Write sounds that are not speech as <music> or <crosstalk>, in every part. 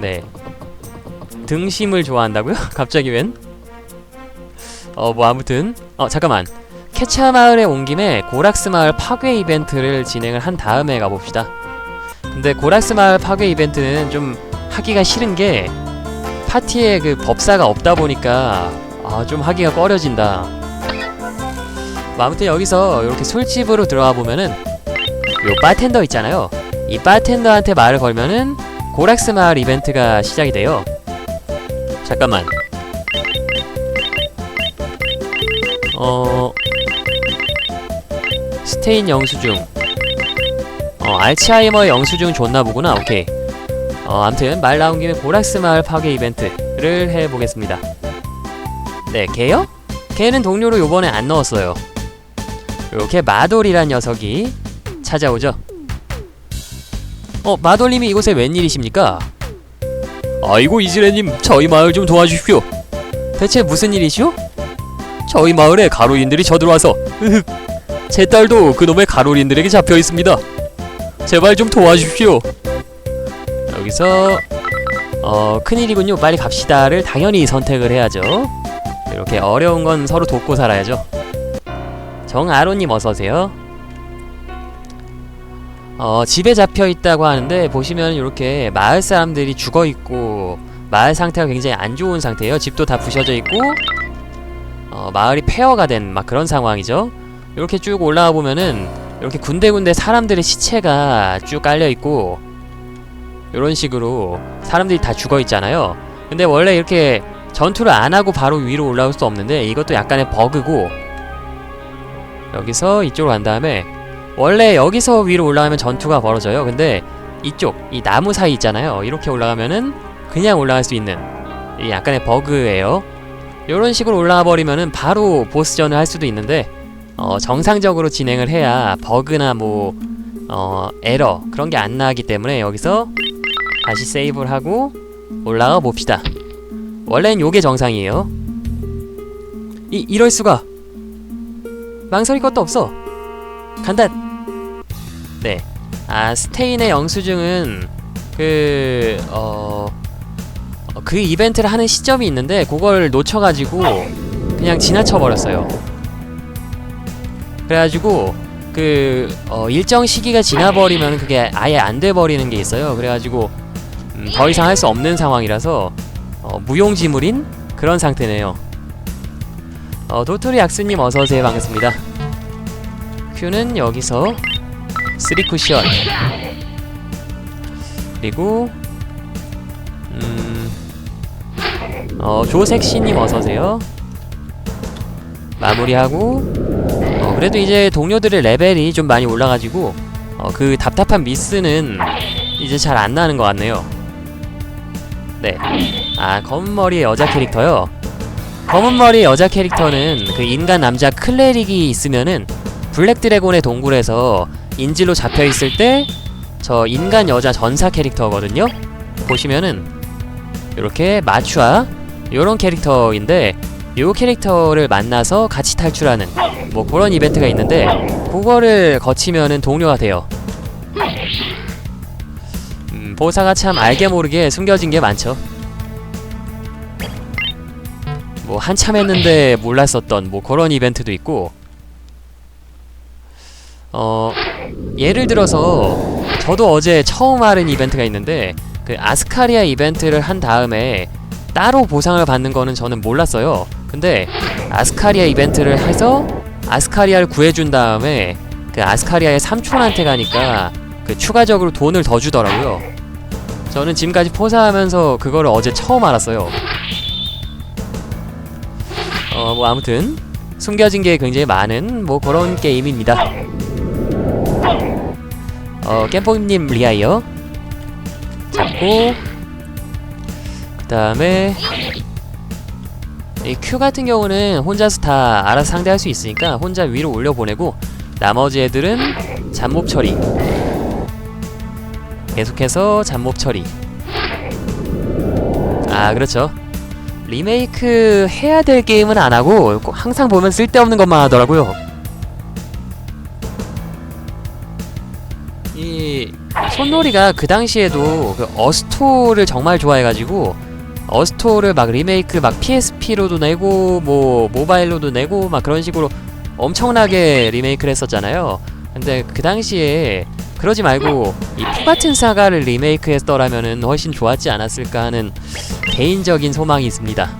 네. 등심을 좋아한다고요? <laughs> 갑자기 웬? 어, 뭐 아무튼 어, 잠깐만. 캐차 마을에 온 김에 고락스 마을 파괴 이벤트를 진행을 한 다음에 가봅시다. 근데 고락스 마을 파괴 이벤트는 좀 하기가 싫은 게 파티에 그 법사가 없다 보니까 아, 좀 하기가 꺼려진다. 뭐 아무튼 여기서 이렇게 술집으로 들어와 보면은 요 바텐더 있잖아요. 이 바텐더한테 말을 걸면은 고락스 마을 이벤트가 시작이 돼요. 잠깐만. 어 스테인 영수증. 어 알츠하이머의 영수증 줬나 보구나. 오케이. 어 아무튼 말 나온 김에 고락스 마을 파괴 이벤트를 해보겠습니다. 네, 걔요? 걔는 동료로 요번에 안 넣었어요. 요렇게 마돌이란 녀석이 찾아오죠. 어, 마돌님이 이곳에 웬일이십니까? 아이고 이즈레님, 저희 마을 좀 도와주십시오. 대체 무슨 일이시오? 저희 마을에 가로인들이 쳐들어와서 으흑, 제 딸도 그놈의 가로인들에게 잡혀 있습니다. 제발 좀 도와주십시오. 여기서 어 큰일이군요. 빨리 갑시다를 당연히 선택을 해야죠. 이렇게 어려운 건 서로 돕고 살아야죠. 정아로님 어서 오세요. 어, 집에 잡혀 있다고 하는데 보시면 이렇게 마을 사람들이 죽어 있고 마을 상태가 굉장히 안 좋은 상태예요. 집도 다 부셔져 있고 어, 마을이 폐허가 된 막 그런 상황이죠. 이렇게 쭉 올라와 보면은 이렇게 군데군데 사람들의 시체가 쭉 깔려 있고 이런 식으로 사람들이 다 죽어 있잖아요. 근데 원래 이렇게 전투를 안 하고 바로 위로 올라올 수 없는데 이것도 약간의 버그고 여기서 이쪽으로 간 다음에 원래 여기서 위로 올라가면 전투가 벌어져요. 근데 이쪽 이 나무 사이 있잖아요. 이렇게 올라가면은 그냥 올라갈 수 있는 이 약간의 버그예요. 이런 식으로 올라가 버리면은 바로 보스전을 할 수도 있는데 어, 정상적으로 진행을 해야 버그나 뭐 어, 에러 그런 게 안 나기 때문에 여기서 다시 세이브를 하고 올라가 봅시다. 원래는 요게 정상이에요. 이 이럴 수가 망설일 것도 없어. 간다. 네. 아 스테인의 영수증은 그 어. 어, 그 이벤트를 하는 시점이 있는데 그걸 놓쳐가지고 그냥 지나쳐 버렸어요. 그래가지고 그 어, 일정 시기가 지나버리면 그게 아예 안 돼 버리는 게 있어요. 그래가지고 음, 더 이상 할 수 없는 상황이라서 어, 무용지물인 그런 상태네요. 어, 도토리 약수님 어서 오세요 반갑습니다. 큐는 여기서 3 쿠션 그리고 음, 어, 조색시님 어서 오세요. 마무리하고 어, 그래도 이제 동료들의 레벨이 좀 많이 올라가지고 어, 그 답답한 미스는 이제 잘 안 나는 것 같네요. 네. 아, 검은 머리의 여자 캐릭터요. 검은 머리 여자 캐릭터는 그 인간 남자 클레릭이 있으면은 블랙 드래곤의 동굴에서 인질로 잡혀 있을 때 저 인간 여자 전사 캐릭터거든요. 보시면은 이렇게 마추아 요런 캐릭터인데 요 캐릭터를 만나서 같이 탈출하는 뭐 그런 이벤트가 있는데 그거를 거치면은 동료가 돼요. 음, 보사가 참 알게 모르게 숨겨진 게 많죠. 뭐 한참 했는데 몰랐었던 뭐 그런 이벤트도 있고 어 예를 들어서 저도 어제 처음 하는 이벤트가 있는데 그 아스카리아 이벤트를 한 다음에 따로 보상을 받는 거는 저는 몰랐어요. 근데 아스카리아 이벤트를 해서 아스카리아를 구해준 다음에 그 아스카리아의 삼촌한테 가니까 그 추가적으로 돈을 더 주더라고요. 저는 지금까지 포사하면서 그거를 어제 처음 알았어요. 어, 뭐 아무튼 숨겨진 게 굉장히 많은 뭐 그런 게임입니다. 어, 겜뽕님 리아이어. 잡고 그 다음에 이 Q 같은 경우는 혼자서 다 알아서 상대할 수 있으니까 혼자 위로 올려보내고 나머지 애들은 잡몹 처리. 계속해서 잡몹 처리. 아 그렇죠. 리메이크 해야 될 게임은 안 하고 꼭 항상 보면 쓸데없는 것만 하더라고요. 손놀이가 그 당시에도 그 어스토를 정말 좋아해가지고 어스토를 막 리메이크 막 PSP로도 내고 뭐 모바일로도 내고 막 그런 식으로 엄청나게 리메이크를 했었잖아요. 근데 그 당시에 그러지 말고 이푸 같은 사가를 리메이크했더라면은 훨씬 좋았지 않았을까 하는 개인적인 소망이 있습니다.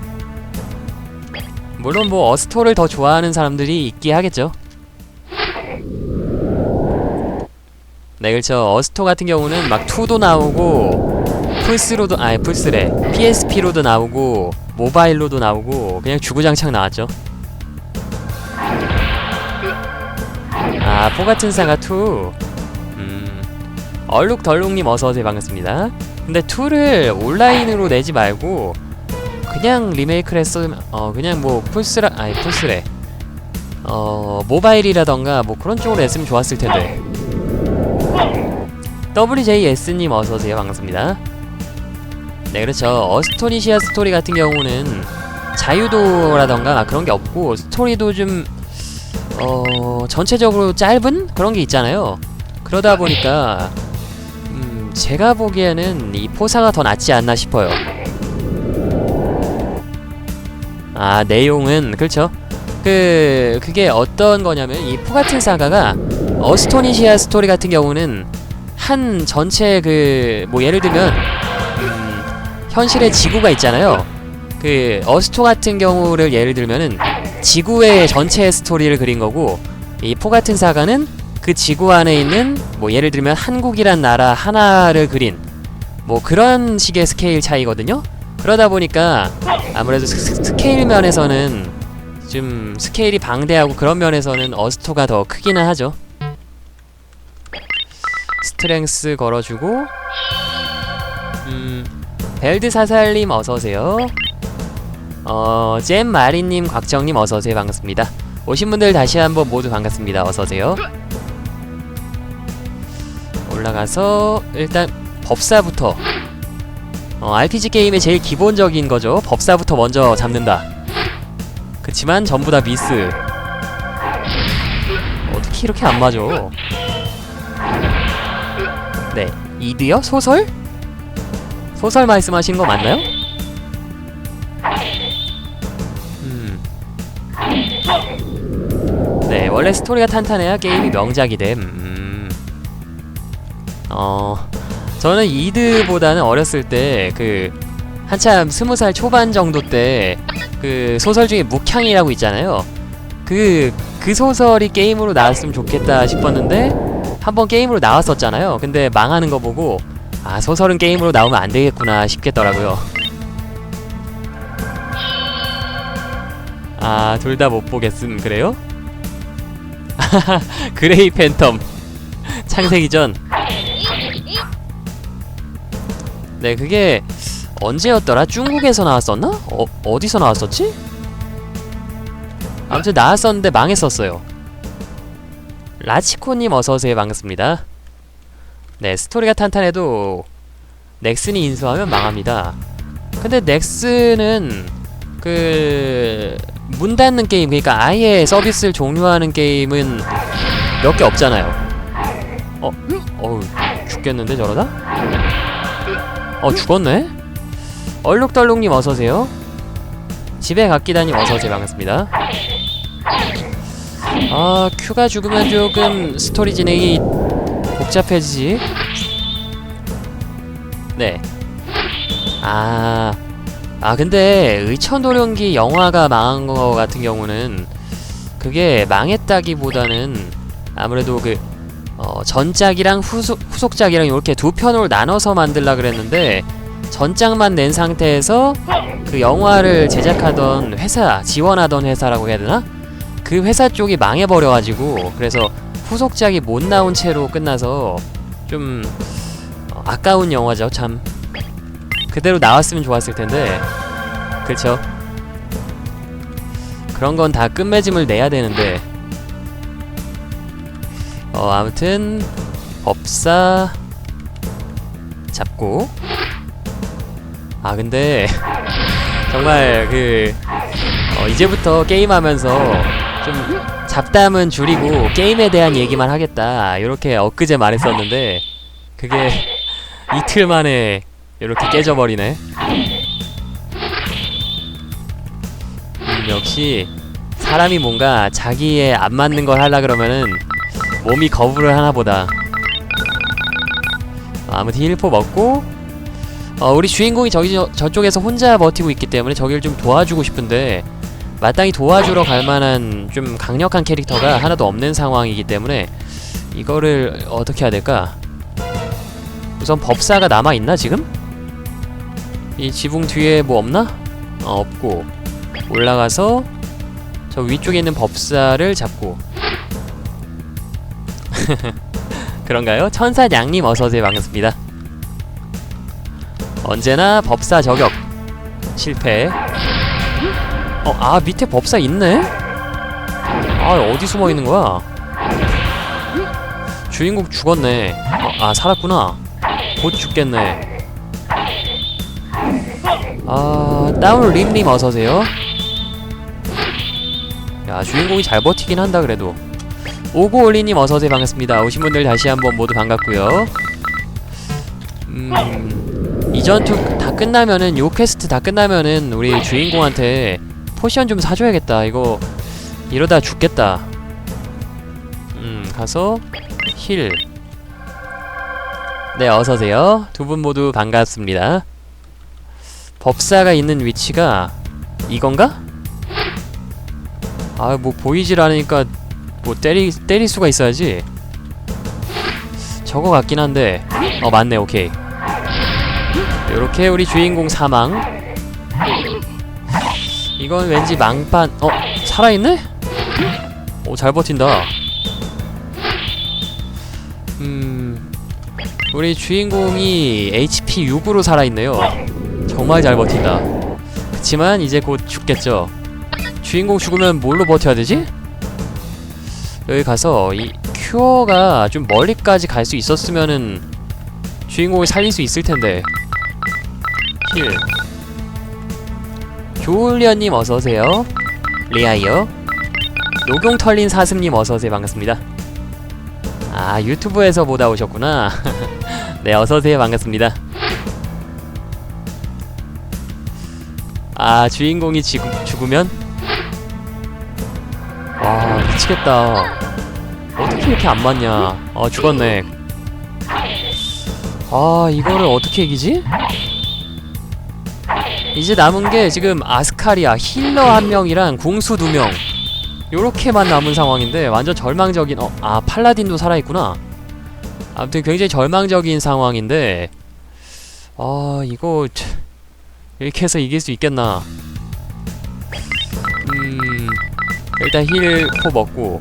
물론 뭐 어스토를 더 좋아하는 사람들이 있긴 하겠죠. 네 그렇죠. 어스토 같은 경우는 막 2도 나오고 플스로도 아니 플스래 PSP로도 나오고 모바일로도 나오고 그냥 주구장창 나왔죠. 아, 포 같은 사가 2. 음. 얼룩덜룩님 어서오세요. 반갑습니다. 근데 2를 온라인으로 내지 말고, 그냥 리메이크를 했으면, 어, 그냥 뭐, 플스라, 아니, 플스래. 어, 모바일이라던가, 뭐 그런 쪽으로 냈으면 좋았을 텐데. WJS님 어서오세요. 반갑습니다. 네, 그렇죠. 어스토니시아 스토리 같은 경우는 자유도라던가 막 그런 게 없고, 스토리도 좀, 어 전체적으로 짧은 그런 게 있잖아요. 그러다 보니까 음 제가 보기에는 이 포사가 더 낫지 않나 싶어요. 아 내용은 그렇죠. 그 그게 어떤 거냐면 이 포 같은 사가가 어스토니시아 스토리 같은 경우는 한 전체 그 뭐 예를 들면 음 현실의 지구가 있잖아요. 그 어스토 같은 경우를 예를 들면은 지구의 전체 스토리를 그린 거고 이 포 같은 사가는 그 지구 안에 있는 뭐 예를 들면 한국이란 나라 하나를 그린 뭐 그런 식의 스케일 차이거든요. 그러다 보니까 아무래도 스, 스- 스케일 면에서는 좀 스케일이 방대하고 그런 면에서는 어스토가 더 크기는 하죠. 스트렝스 걸어주고 음 벨드 사살님 어서 오세요. 어, 잼 마리님, 곽정님 어서 오세요. 반갑습니다. 오신 분들 다시 한번 모두 반갑습니다. 어서 오세요. 올라가서 일단 법사부터 어, RPG 게임의 제일 기본적인 거죠. 법사부터 먼저 잡는다. 그치만 전부 다 미스. 어떻게 이렇게 안 맞아? 네, 이드요? 소설? 소설 말씀하시는 거 맞나요? 음. 네, 원래 스토리가 탄탄해야 게임이 명작이 됨. 음. 어, 저는 이드보다는 어렸을 때 그 한참 스무 살 초반 정도 때 그 소설 중에 묵향이라고 있잖아요. 그, 그 소설이 게임으로 나왔으면 좋겠다 싶었는데 한번 게임으로 나왔었잖아요. 근데 망하는 거 보고 아, 소설은 게임으로 나오면 안 되겠구나 싶겠더라고요. 아, 둘 다 못 보겠음, 그래요? <laughs> 그레이 팬텀. 창세기 전. 네, 그게 언제였더라? 중국에서 나왔었나? 어, 어디서 나왔었지? 아무튼 나왔었는데 망했었어요. 라치코님 어서오세요. 반갑습니다. 네, 스토리가 탄탄해도 넥슨이 인수하면 망합니다. 근데 넥슨은 그 문 닫는 게임 그러니까 아예 서비스를 종료하는 게임은 몇 개 없잖아요. 어, 어우 죽겠는데 저러다? 어 죽었네? 얼룩덜룩님 어서 오세요. 집에 갔기다님 어서 오세요 반갑습니다. 아 큐가 죽으면 조금 스토리 진행이 복잡해지지. 네. 아. 아 근데 의천도령기 영화가 망한 거 같은 경우는 그게 망했다기보다는 아무래도 그 어, 전작이랑 후속, 후속작이랑 이렇게 두 편으로 나눠서 만들라 그랬는데 전작만 낸 상태에서 그 영화를 제작하던 회사 지원하던 회사라고 해야 되나? 그 회사 쪽이 망해버려가지고 그래서 후속작이 못 나온 채로 끝나서 좀 어, 아까운 영화죠 참. 그대로 나왔으면 좋았을 텐데. 그렇죠? 그런 건 다 끝맺음을 내야 되는데. 어 아무튼 법사 잡고. 아 근데 <laughs> 정말 그 어, 이제부터 게임하면서 좀 잡담은 줄이고 게임에 대한 얘기만 하겠다 이렇게 엊그제 말했었는데 그게 이틀 만에 이렇게 깨져버리네. 음, 역시 사람이 뭔가 자기에 안 맞는 걸 하려 그러면은 몸이 거부를 하나 보다. 아무튼 힐포 먹고 어, 우리 주인공이 저기 저, 저쪽에서 혼자 버티고 있기 때문에 저길 좀 도와주고 싶은데 마땅히 도와주러 갈 만한 좀 강력한 캐릭터가 하나도 없는 상황이기 때문에 이거를 어떻게 해야 될까? 우선 법사가 남아 있나 지금? 이 지붕 뒤에 뭐 없나? 어, 없고 올라가서 저 위쪽에 있는 법사를 잡고 <laughs> 그런가요? 천사냥님 어서오세요 반갑습니다 언제나 법사 저격 실패 어, 아 밑에 법사 있네? 아 어디 숨어 있는 거야? 주인공 죽었네. 어, 아 살았구나. 곧 죽겠네. 아 다운 림님 어서오세요. 야 주인공이 잘 버티긴 한다 그래도. 오고올리님 어서오세요. 반갑습니다. 오신 분들 다시 한번 모두 반갑고요. 음... 이 전투 다 끝나면은 요 퀘스트 다 끝나면은 우리 주인공한테 포션 좀 사줘야겠다 이거 이러다 죽겠다 음 가서 힐 네, 어서오세요. 두 분 모두 반갑습니다. 법사가 있는 위치가 이건가? 아, 뭐 보이질 않으니까 뭐 때리, 때릴 수가 있어야지. 저거 같긴 한데. 어, 맞네, 오케이. 요렇게 우리 주인공 사망. 이건 왠지 망판, 어, 살아있네? 오, 잘 버틴다. 음, 우리 주인공이 HP 6으로 살아있네요. 정말 잘 버틴다. 그치만 이제 곧 죽겠죠. 주인공 죽으면 뭘로 버텨야 되지? 여기 가서 이 큐어가 좀 멀리까지 갈 수 있었으면은 주인공을 살릴 수 있을 텐데. 힐. 조울리언님 어서오세요. 리아이어. 녹용 털린 사슴님 어서오세요. 반갑습니다. 아 유튜브에서 보다 오셨구나 <laughs> 네 어서오세요 반갑습니다 아 주인공이 지금 죽으면 와 미치겠다 어떻게 이렇게 안 맞냐 어 죽었네 아 이거를 어떻게 이기지? 이제 남은 게 지금 아스카리아 힐러 한 명이랑 궁수 두 명. 요렇게만 남은 상황인데 완전 절망적인 어, 아 팔라딘도 살아있구나. 아무튼 굉장히 절망적인 상황인데 아 이거 참, 이렇게 해서 이길 수 있겠나. 음 일단 힐 포 먹고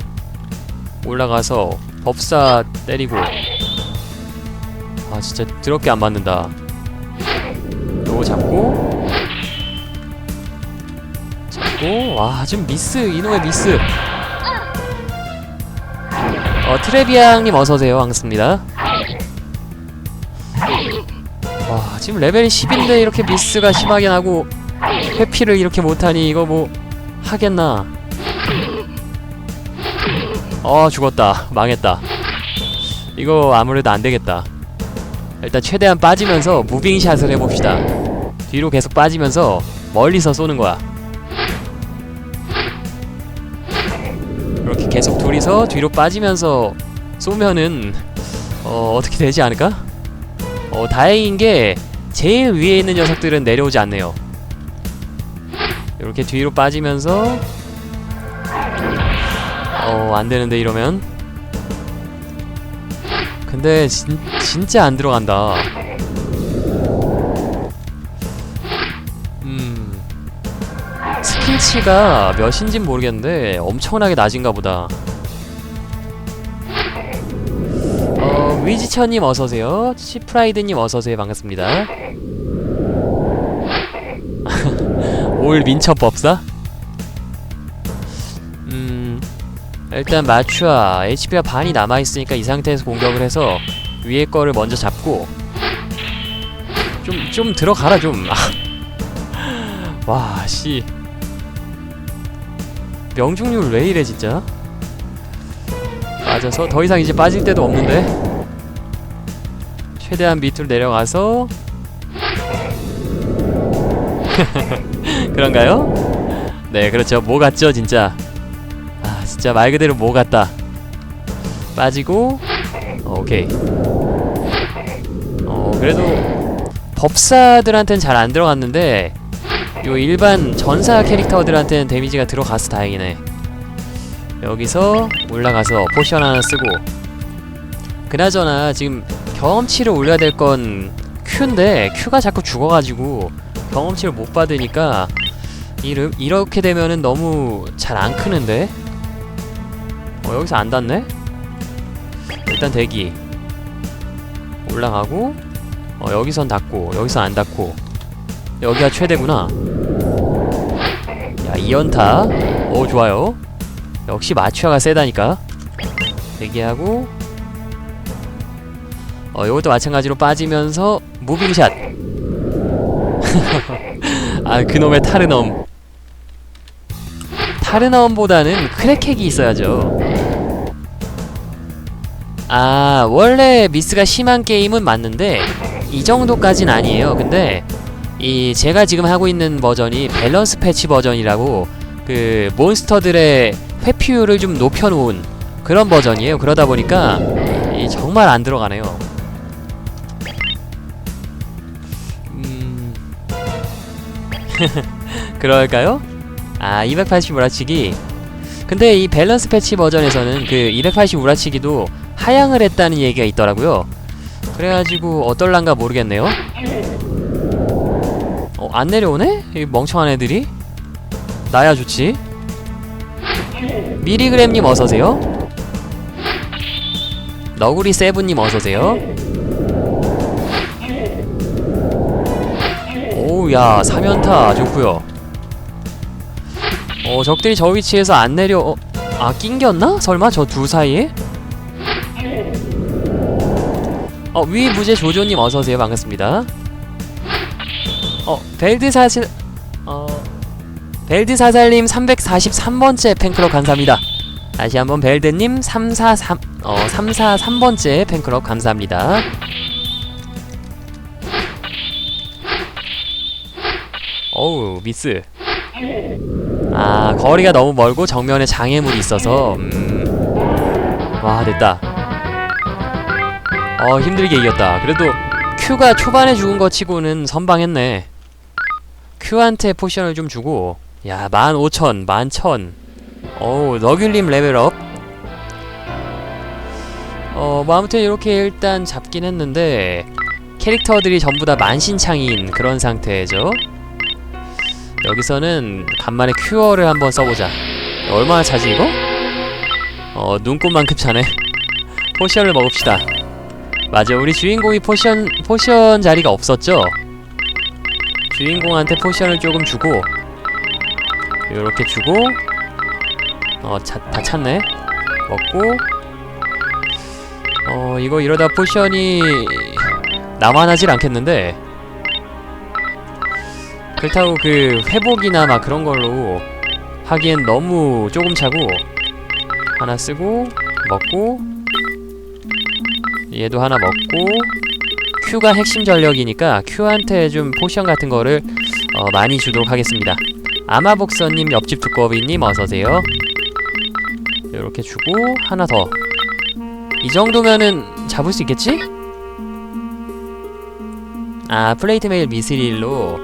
올라가서 법사 때리고. 아 진짜 드럽게 안 맞는다. 요거 잡고 잡고 와 지금 미스 이놈의 미스. 어 트레비앙님 어서오세요. 반갑습니다. 와 지금 레벨이 10인데 이렇게 미스가 심하게 나고 회피를 이렇게 못하니 이거 뭐 하겠나? 어 죽었다. 망했다. 이거 아무래도 안되겠다. 일단 최대한 빠지면서 무빙샷을 해봅시다. 뒤로 계속 빠지면서 멀리서 쏘는 거야 이렇게 계속 둘이서 뒤로 빠지면서 쏘면은 어, 어떻게 되지 않을까? 어, 다행인 게 제일 위에 있는 녀석들은 내려오지 않네요. 이렇게 뒤로 빠지면서 어, 안 되는데 이러면 근데 진, 진짜 안 들어간다. 스킬치가 몇인진 모르겠는데 엄청나게 낮은가 보다. 어, 위지천님 어서오세요. 시프라이드님 어서오세요. 반갑습니다. <laughs> 올 민첩법사? 음, 일단 마추아 HP가 반이 남아있으니까 이 상태에서 공격을 해서 위에 거를 먼저 잡고 좀, 좀 들어가라 좀. <laughs> 와, 씨. 명중률 왜 이래 진짜? 빠져서 더 이상 이제 빠질 데도 없는데. 최대한 밑으로 내려가서. <laughs> 그런가요? 네 그렇죠. 뭐 같죠 진짜? 아 진짜 말 그대로 뭐 같다. 빠지고. 어, 오케이. 어 그래도 법사들한테는 잘안 들어갔는데 요 일반 전사 캐릭터들한테는 데미지가 들어가서 다행이네. 여기서 올라가서 포션 하나 쓰고. 그나저나 지금 경험치를 올려야 될 건 Q인데 Q가 자꾸 죽어가지고 경험치를 못 받으니까 이르, 이렇게 되면은 너무 잘 안 크는데? 어 여기서 안 닿네? 일단 대기. 올라가고 어 여기선 닿고 여기선 안 닿고 여기가 최대구나. 야 2연타. 오 좋아요. 역시 마취아가 세다니까. 대기하고. 어 요것도 마찬가지로 빠지면서 무빙샷. <laughs> 아 그놈의 타르넘. 타르넘보다는 크랙핵이 있어야죠. 아 원래 미스가 심한 게임은 맞는데 이 정도까진 아니에요. 근데 이 제가 지금 하고 있는 버전이 밸런스 패치 버전이라고 그 몬스터들의 회피율을 좀 높여놓은 그런 버전이에요 그러다 보니까 이 정말 안 들어가네요 음... <laughs> 그럴까요? 아, 280 몰아치기. 근데 이 밸런스 패치 버전에서는 그 280 몰아치기도 하향을 했다는 얘기가 있더라고요. 그래가지고 어떨란가 모르겠네요. 어, 안 내려오네? 이 멍청한 애들이? 나야 좋지. 미리그램님 어서오세요. 너구리 세븐님 어서오세요. 오우 야 3연타 좋구요 어 적들이 저 위치에서 안 내려 어, 아 낑겼나? 설마 저 둘 사이에? 어 위 무제 조조님 어서오세요 반갑습니다 어 벨드 사실 어 벨드 사살님 343번째 팬클럽 감사합니다. 다시 한번 벨드님 343 어 343번째 팬클럽 감사합니다. 어우 미스. 아 거리가 너무 멀고 정면에 장애물이 있어서 음 와 됐다. 어 힘들게 이겼다. 그래도 Q가 초반에 죽은 거 치고는 선방했네 Q한테 포션을 좀 주고 야 15,000 11,000 어우 너귤님 레벨업. 어 뭐 아무튼 이렇게 일단 잡긴 했는데 캐릭터들이 전부 다 만신창이인 그런 상태죠. 여기서는 간만에 큐어를 한번 써보자. 얼마나 차지 이거? 어 눈꽃만큼 차네. <laughs> 포션을 먹읍시다. 맞아 우리 주인공이 포션 포션 자리가 없었죠? 주인공한테 포션을 조금 주고 요렇게 주고 어다 찼네. 먹고 어 이거 이러다 포션이 남아나질 않겠는데? 그렇다고 그 회복이나 막 그런 걸로 하기엔 너무 조금 차고 하나 쓰고 먹고 얘도 하나 먹고 Q가 핵심 전력이니까 Q한테 좀 포션 같은 거를 어, 많이 주도록 하겠습니다 아마복서님 옆집 두꺼비님 어서오세요 이렇게 주고 하나 더 이 정도면은 잡을 수 있겠지? 아 플레이트 메일 미스릴로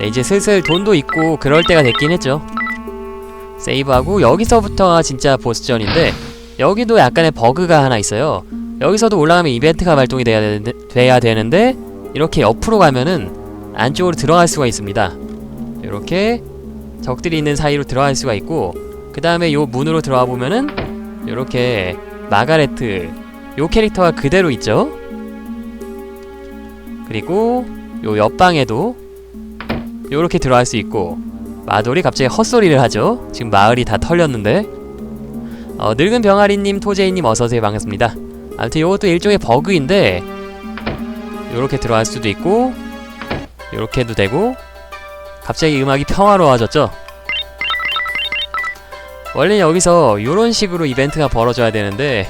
네, 이제 슬슬 돈도 있고 그럴 때가 됐긴 했죠. 세이브하고 여기서부터가 진짜 보스전인데 여기도 약간의 버그가 하나 있어요. 여기서도 올라가면 이벤트가 발동이 돼야, 되는데, 돼야 되는데 이렇게 옆으로 가면은 안쪽으로 들어갈 수가 있습니다. 이렇게 적들이 있는 사이로 들어갈 수가 있고 그 다음에 요 문으로 들어와 보면은 이렇게 마가레트 요 캐릭터가 그대로 있죠. 그리고 요 옆방에도 요렇게 들어갈 수 있고 마돌이 갑자기 헛소리를 하죠 지금 마을이 다 털렸는데 어, 늙은 병아리님 토제이님 어서오세요 반갑습니다 아무튼 요것도 일종의 버그인데 요렇게 들어갈 수도 있고 요렇게 해도 되고 갑자기 음악이 평화로워졌죠 원래 여기서 요런 식으로 이벤트가 벌어져야 되는데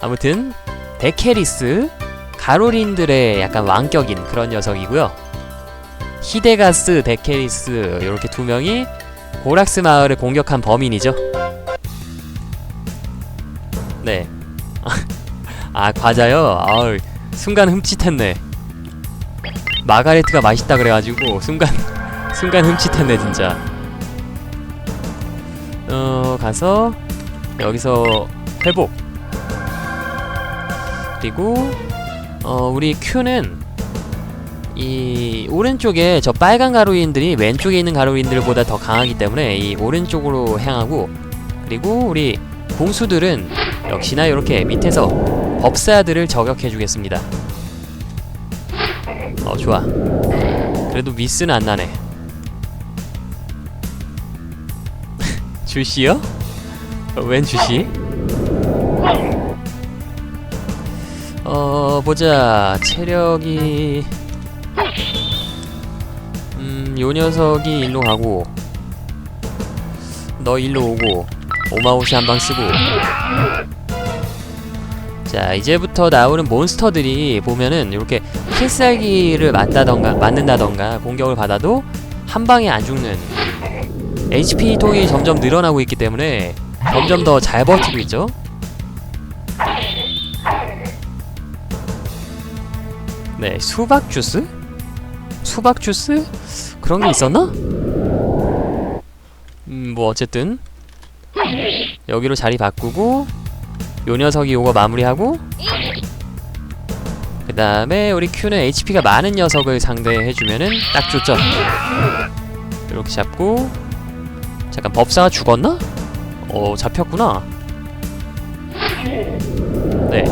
아무튼 데케리스 가로린들의 약간 왕격인 그런 녀석이고요. 히데가스, 데케리스 이렇게 두 명이 고락스 마을을 공격한 범인이죠. 네. 아 과자요. 아우 순간 흠칫했네. 마가레트가 맛있다 그래가지고 순간 <laughs> 순간 흠칫했네 진짜. 어 가서 여기서 회복. 그리고 어 우리 큐는 이 오른쪽에 저 빨간 가로인들이 왼쪽에 있는 가로인들보다 더 강하기 때문에 이 오른쪽으로 향하고 그리고 우리 공수들은 역시나 이렇게 밑에서 법사들을 저격해 주겠습니다. 어 좋아. 그래도 미스는 안 나네. <laughs> 주시요? 어, 웬 주시? 어 보자 체력이 음요 녀석이 일로 가고 너 일로 오고 오마오시 한 방 쓰고 자 이제부터 나오는 몬스터들이 보면은 이렇게 필살기를 맞다던가 맞는다던가 공격을 받아도 한 방에 안 죽는 HP 통이 점점 늘어나고 있기 때문에 점점 더 잘 버티고 있죠. 네, 수박 주스? 수박 주스? 그런 게 있었나? 음, 뭐 어쨌든 여기로 자리 바꾸고 요 녀석이 요거 마무리하고 그 다음에 우리 큐는 HP가 많은 녀석을 상대해주면은 딱 좋죠 이렇게 잡고 잠깐 법사가 죽었나? 어 잡혔구나 네.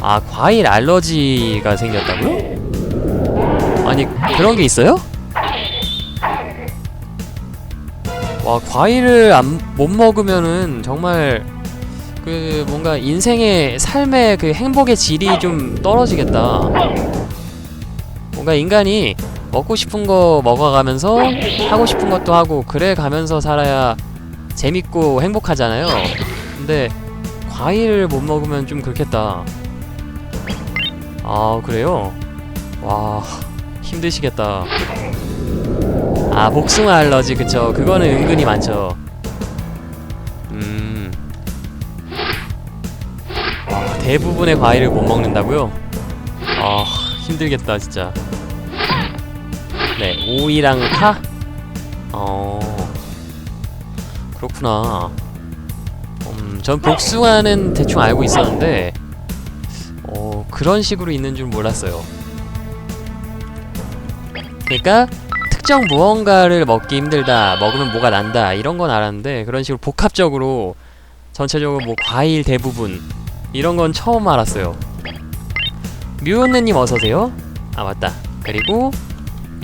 아 과일 알러지가 생겼다고요? 아니 그런 게 있어요? 와 과일을 안, 못 먹으면은 정말 그 뭔가 인생의 삶의 그 행복의 질이 좀 떨어지겠다. 뭔가 인간이 먹고 싶은 거 먹어가면서 하고 싶은 것도 하고 그래 가면서 살아야 재밌고 행복하잖아요. 근데 과일을 못 먹으면 좀 그렇겠다. 아 그래요? 와 힘드시겠다. 아 복숭아 알러지 그쵸? 그거는 은근히 많죠. 대부분의 과일을 못 먹는다고요? 아 힘들겠다 진짜. 네 오이랑 파. 어 그렇구나. 음, 전 복숭아는 대충 알고 있었는데 어 그런 식으로 있는 줄 몰랐어요. 그러니까 특정 무언가를 먹기 힘들다, 먹으면 뭐가 난다 이런 건 알았는데 그런 식으로 복합적으로 전체적으로 뭐 과일 대부분 이런 건 처음 알았어요. 뮤온느님 어서 오세요. 아 맞다. 그리고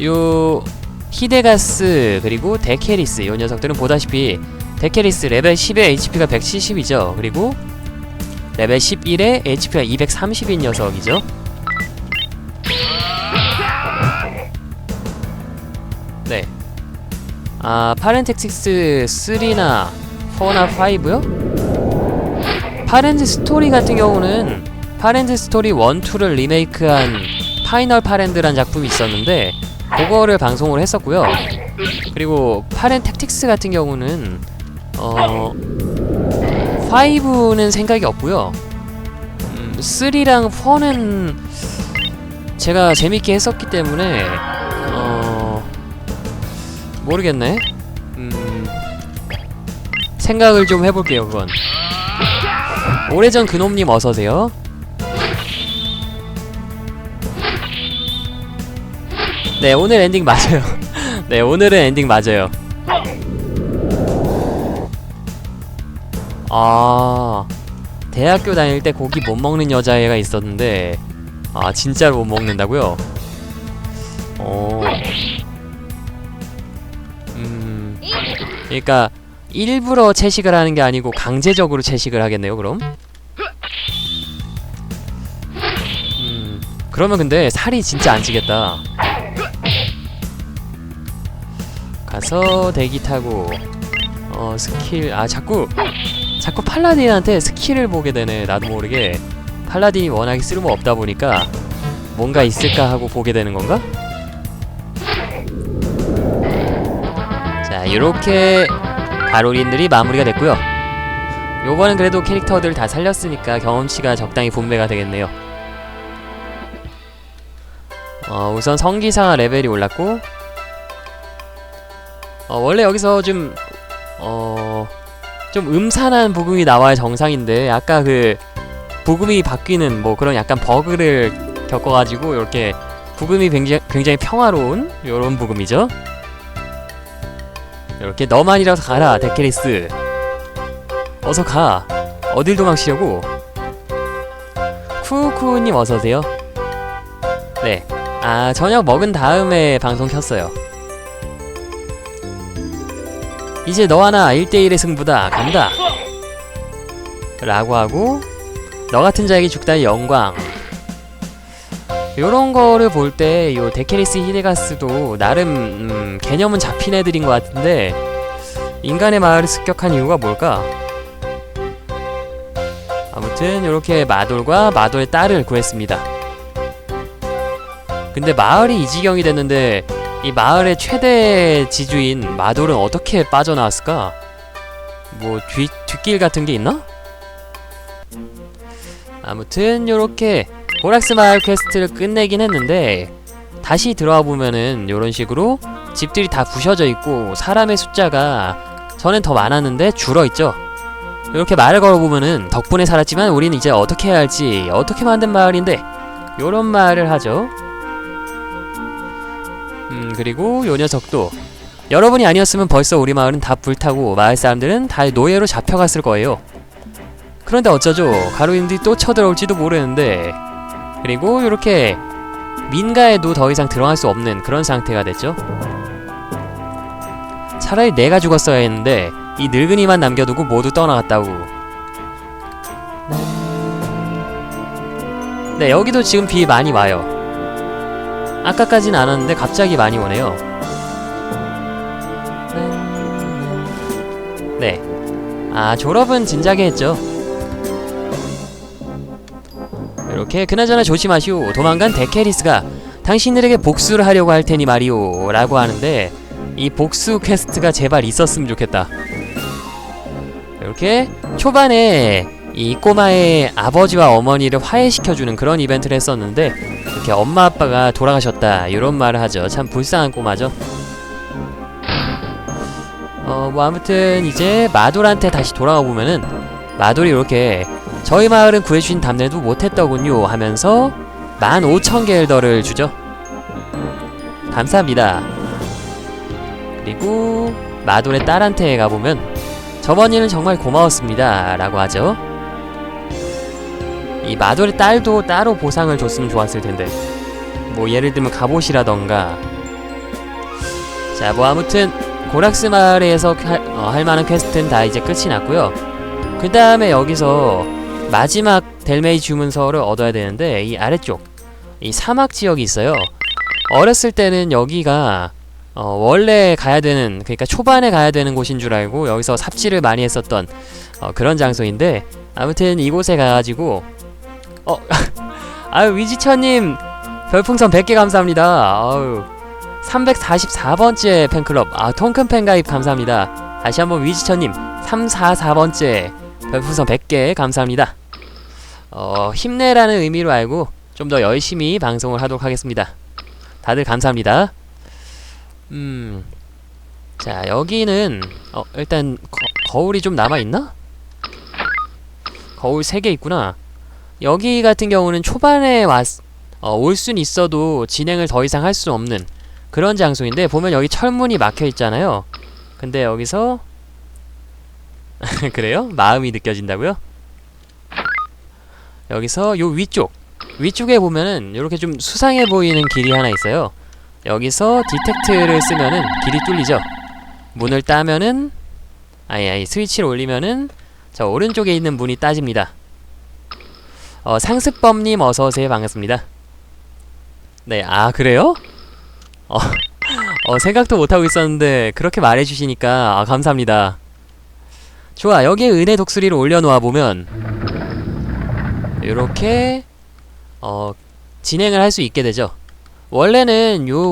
요 히데가스 그리고 데케리스 요 녀석들은 보다시피 데케리스 레벨 10에 HP가 170이죠. 그리고 레벨 11에 HP가 230인 녀석이죠. 네. 아, 파렌텍틱스 3나 4나 5요? 파렌트 스토리 같은 경우는 파렌트 스토리 1, 2를 리메이크한 파이널 파렌드란 작품이 있었는데 그거를 방송을 했었고요. 그리고 파렌 택틱스 같은 경우는 어 5는 생각이 없고요. 음, 3랑 4는 제가 재밌게 했었기 때문에 어 모르겠네. 음 생각을 좀 해볼게요 그건. 오래전 그놈님 어서 오세요. 네 오늘 엔딩 맞아요. <laughs> 네 오늘은 엔딩 맞아요. 아 대학교 다닐 때 고기 못 먹는 여자애가 있었는데 아 진짜로 못 먹는다고요? 어. 음. 그러니까 일부러 채식을 하는 게 아니고 강제적으로 채식을 하겠네요, 그럼? 그러면 근데 살이 진짜 안 찌겠다. 가서 대기 타고 어 스킬 아 자꾸 자꾸 팔라딘한테 스킬을 보게 되네 나도 모르게 팔라딘이 워낙에 쓸모 없다 보니까 뭔가 있을까 하고 보게 되는 건가? 자, 이렇게 가로린들이 마무리가 됐고요. 요거는 그래도 캐릭터들 다 살렸으니까 경험치가 적당히 분배가 되겠네요. 어, 우선 성기사 레벨이 올랐고 어, 원래 여기서 좀 어, 좀 음산한 부금이 나와야 정상인데 아까 그 부금이 바뀌는 뭐 그런 약간 버그를 겪어가지고 이렇게 부금이 굉장히, 굉장히 평화로운 요런 부금이죠. 이렇게 너만이라도 가라 데케리스. 어서 가. 어딜 도망치려고? 쿠쿠님 어서오세요. 네 아 저녁 먹은 다음에 방송 켰어요 이제 너와 나 1대1의 승부다 간다 라고 하고 너 같은 자에게 죽다의 영광 요런 거를 볼 때 요 데케리스 히데가스도 나름 음, 개념은 잡힌 애들인 것 같은데 인간의 마을을 습격한 이유가 뭘까? 아무튼 이렇게 마돌과 마돌의 딸을 구했습니다. 근데 마을이 이 지경이 됐는데 이 마을의 최대 지주인 마돌은 어떻게 빠져나왔을까? 뭐 뒤, 뒷길 같은 게 있나? 아무튼 요렇게 보락스 마을 퀘스트를 끝내긴 했는데 다시 들어와 보면은 요런 식으로 집들이 다 부셔져 있고 사람의 숫자가 전엔 더 많았는데 줄어 있죠. 이렇게 말을 걸어보면은 덕분에 살았지만 우린 이제 어떻게 해야 할지 어떻게 만든 마을인데 요런 말을 하죠. 음 그리고 요 녀석도 여러분이 아니었으면 벌써 우리 마을은 다 불타고 마을 사람들은 다 노예로 잡혀갔을 거예요. 그런데 어쩌죠? 가로인들이 또 쳐들어올지도 모르는데 그리고 이렇게 민가에도 더 이상 들어갈 수 없는 그런 상태가 됐죠. 차라리 내가 죽었어야 했는데 이 늙은이만 남겨두고 모두 떠나갔다고. 네 여기도 지금 비 많이 와요. 아까까진 안 왔는데 갑자기 많이 오네요. 네. 아 졸업은 진작에 했죠. 이렇게 그나저나 조심하시오 도망간 데케리스가 당신들에게 복수를 하려고 할 테니 말이오 라고 하는데 이 복수 퀘스트가 제발 있었으면 좋겠다 이렇게 초반에 이 꼬마의 아버지와 어머니를 화해시켜주는 그런 이벤트를 했었는데 이렇게 엄마 아빠가 돌아가셨다 이런 말을 하죠. 참 불쌍한 꼬마죠. 어 뭐 아무튼 이제 마돌한테 다시 돌아가 보면은 마돌이 이렇게 저희 마을은 구해주신 답례도 못했더군요 하면서 15,000개 엘더를 주죠. 감사합니다. 그리고 마돌의 딸한테 가보면 저번 일은 정말 고마웠습니다 라고 하죠 이 마돌의 딸도 따로 보상을 줬으면 좋았을 텐데. 뭐 예를 들면 갑옷이라던가. 자 뭐 아무튼 고락스 마을에서 할, 어, 할 만한 퀘스트는 다 이제 끝이 났고요. 그 다음에 여기서 마지막 델메이 주문서를 얻어야 되는데 이 아래쪽 이 사막 지역이 있어요. 어렸을 때는 여기가 어, 원래 가야 되는 그러니까 초반에 가야 되는 곳인 줄 알고 여기서 삽질을 많이 했었던 어, 그런 장소인데 아무튼 이곳에 가가지고 어 <laughs> 아유 위지처님 별풍선 100개 감사합니다. 아유 344번째 팬클럽 아 통큰 팬 가입 감사합니다. 다시 한번 위지처님 344번째 별풍선 100개 감사합니다. 어, 힘내라는 의미로 알고 좀 더 열심히 방송을 하도록 하겠습니다. 다들 감사합니다. 음, 자 여기는 어 일단 거, 울이 좀 남아 있나? 거울 3개 있구나. 여기 같은 경우는 초반에 왔, 어, 올 순 있어도 진행을 더 이상 할 수 없는 그런 장소인데 보면 여기 철문이 막혀 있잖아요. 근데 여기서 <laughs> 그래요? 마음이 느껴진다고요? 여기서 요 위쪽 위쪽에 보면은 이렇게 좀 수상해 보이는 길이 하나 있어요. 여기서 디텍트를 쓰면은 길이 뚫리죠. 문을 따면은 아니 스위치를 올리면은 저 오른쪽에 있는 문이 따집니다. 어 상습범님 어서 오세요 반갑습니다. 네, 아 그래요? 어, 어 생각도 못 하고 있었는데 그렇게 말해주시니까 아 감사합니다. 좋아 여기에 은혜 독수리를 올려놓아 보면 이렇게 어 진행을 할 수 있게 되죠. 원래는 요